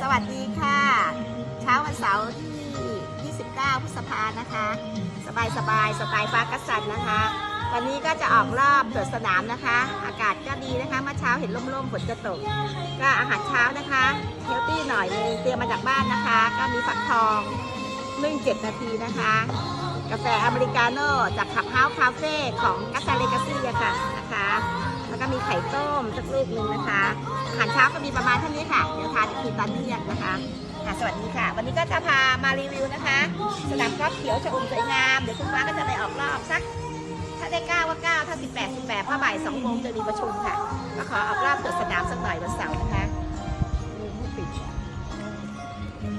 สวัสดีค่ะ เช้าวันเสาร์ที่ 29 พฤษภานะคะ สบายสบายสไตล์ฟ้ากัสันนะคะ วันนี้ก็จะออกรอบเปิดสนามนะคะ อากาศก็ดีนะคะเมื่อเช้าเห็นร่มๆฝนจะตก ก็อาหารเช้านะคะเฮลตี้หน่อยนึงเตรียมมาจากบ้านนะคะ ก็มีฟักทองนึ่ง7นาทีนะคะ กาแฟอเมริกาโน่จากขับเฮาส์คาเฟ่ของกัสซาเลกาซี่ค่ะนะคะ แล้วก็มีไข่ต้มสักลูกหนึ่งนะคะอาหารเช้าก็มีประมาณเท่านี้ค่ะ เดี๋ยวทานอีกทีตอนเที่ยงนะคะค่ะสวัสดีค่ะ วันนี้ก็จะพามารีวิวนะคะ สนามกอล์ฟเขียวชอุ่มสวยงาม เดี๋ยวคุณฟ้าก็จะไปออกรอบสัก ถ้าได้9ว่า9ถ้า18 18เพราะบ่าย2โมงจะมีประชุมค่ะก็ขอออกรอบเปิดสนามสักหน่อยวันเสาร์นะคะ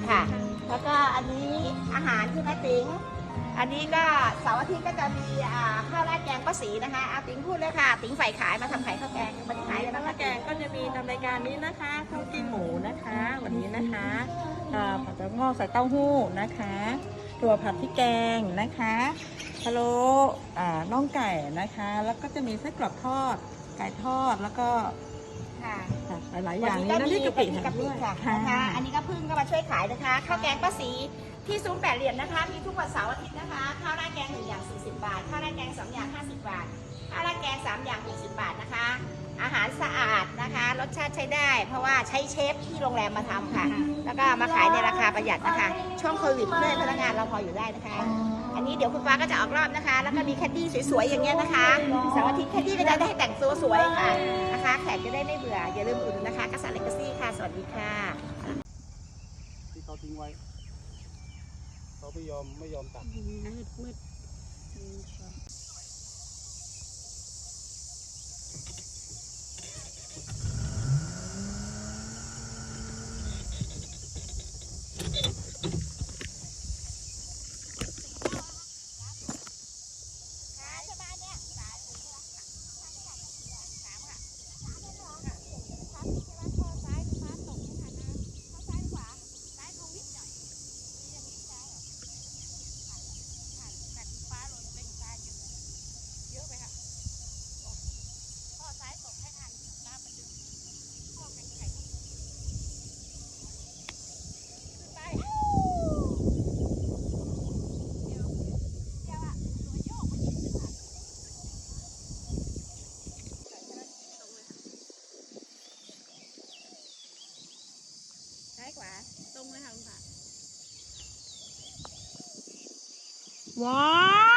ค่ะ แล้วก็อันนี้อาหารที่แม่ติ๋ง อันนี้ก็เสาร์อาทิตย์ก็จะมีอ่าข้าวราดแกงป้าสีนะคะอาติ๋งพูดเลยค่ะ ติ๋งใฝ่ขายมาทำขายข้าวแกงมันขายแล้วข้าวนะคะแกงก็จะมีทำรายการนี้นะคะข้าวกิ้งหมูนะคะ วันนี้นะคะอ่าผัดกระงอกใส่เต้าหู้นะคะตัวผัดพริกแกงนะคะพะโล้อ่าน่องไก่นะคะ แล้วก็จะมีไส้กรอกทอดไก่ทอดแล้วก็ค่ะค่ะหลายๆอย่างนี้วัน้ำพริกกะปิกะปิด้วยค่ะค่ะนะคะ อันนี้ก็พึ่งก็มาช่วยขายนะคะข้าวแกงป้าสี ที่ซุ้มแปดเหลี่ยมนะคะ มีทุกวันเสาร์อาทิตย์นะคะ ข้าวราดแกงหนึ่งอย่าง40 บาท ข้าวราดแกงสองอย่าง 50 บาท ข้าวราดแกงสามอย่าง 60 บาทนะคะ อาหารสะอาดนะคะ รสชาติใช้ได้ เพราะว่าใช้เชฟที่โรงแรมมาทำค่ะ แล้วก็มาขายในราคาประหยัดนะคะ ช่วงโควิดเลยพนักงานเราพออยู่ได้นะคะ อันนี้เดี๋ยวคุณฟ้าก็จะออกรอบนะคะ แล้วก็มีแคดดี้สวยๆอย่างเงี้ยนะคะเสาร์อาทิตย์แคดดี้ก็จะได้แต่งตัวสวยค่ะนะคะ แขกจะได้ไม่เบื่อ อย่าลืมอุดหนุนนะคะกษัตริย์เลกซี่ค่ะ สวัสดีค่ะ ที่เขาทิ้งไว้ ไม่ยอมไม่ยอมตัดซ้ ตรงเลยค่ะคุณค่ะว้าว